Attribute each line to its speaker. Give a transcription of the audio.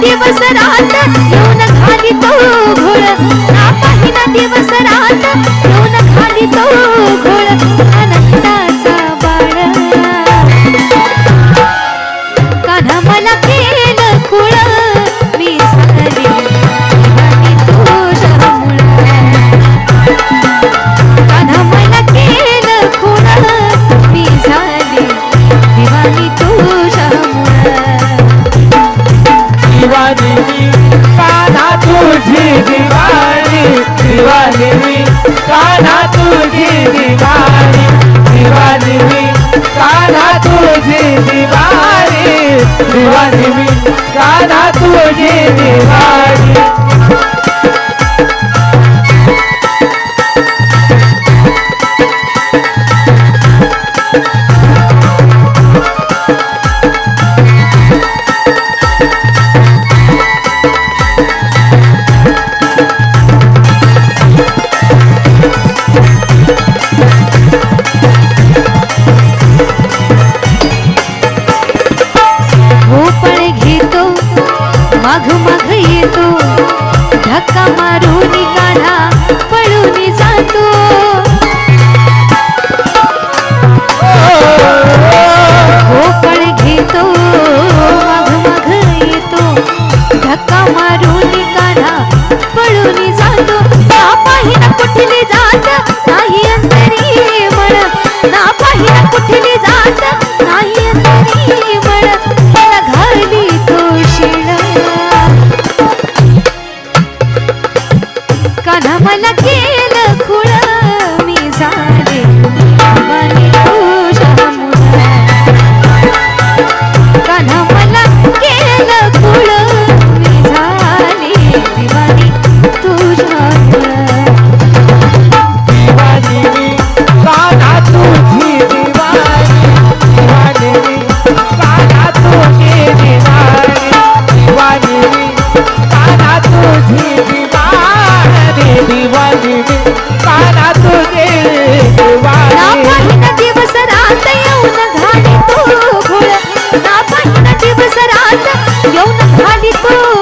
Speaker 1: दिवस रात येऊन खाली तो घोळ. ना पाहिना दिवस रात येऊन खाली तो घोळ. आनंदाचा बाळ. कान मला केलं खुळ. मी झाले आणि दोष मुळ कान मला केलं खुळ. मी झाले दिवाणी
Speaker 2: तो मी काना तुझी दिवाणी दिवानी मी काना तुझी दिवाणी दिवानी मी काना तुझी दिवाणी दिवानी मी काना तुझी दिवाणी
Speaker 1: माघ माघ येतो. धक्का मारून काढा पळून जातो. हो घेतो माघ माघ येतो. धक्का मारून काढा पळून जातो. ना पाहिना कुठली जात नाही अंतरी म्हण. ना पाहिना कुठली जात नाही अंतरी म्हण. मला केलं खुळ. वाणी पाना तुझे वाणी दिवस रात येऊन घाली तू